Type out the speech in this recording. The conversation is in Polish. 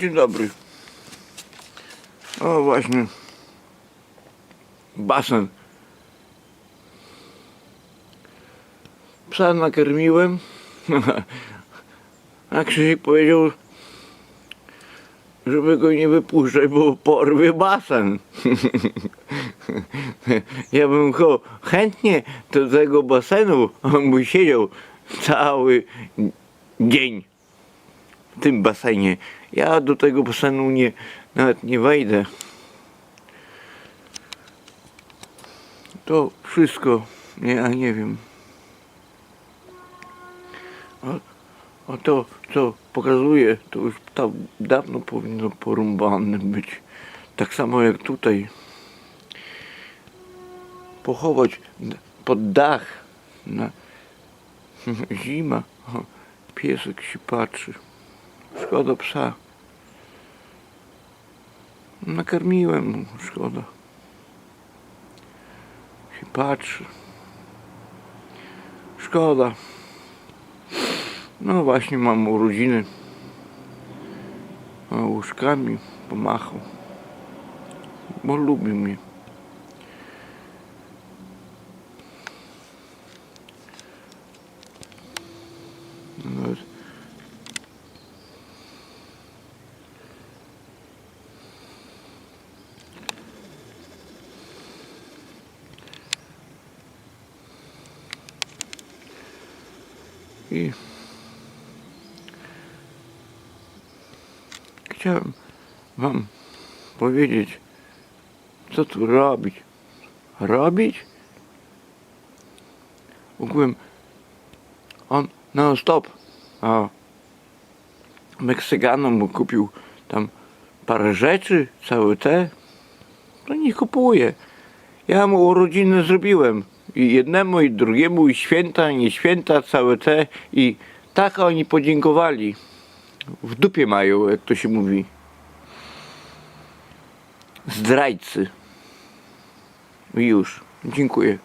Dzień dobry. O właśnie. Basen. Psa nakarmiłem. A Krzysiek powiedział, żeby go nie wypuszczać, bo porwie basen. ja bym go chętnie do tego basenu, on by siedział cały dzień tym basenie. Ja do tego basenu nie, nawet nie wejdę. To wszystko, nie, ja nie wiem. A, a to, co pokazuje, to już tam dawno powinno porąbane być. Tak samo jak tutaj. Pochować pod dach na zima. Piesek się patrzy. Szkoda psa. Nakarmiłem mu, szkoda. Się patrzy. Szkoda. No właśnie mam urodziny. A łóżkami pomachał. Bo lubi mnie. No, I chciałem wam powiedzieć, co tu robić. Robić? Ogółem on non stop. A Meksykanom mu kupił tam parę rzeczy, całe te. To nie kupuje. Ja mu urodziny zrobiłem. I jednemu, i drugiemu, i święta, nie święta, całe te. I tak oni podziękowali. W dupie mają, jak to się mówi. Zdrajcy. I już. Dziękuję.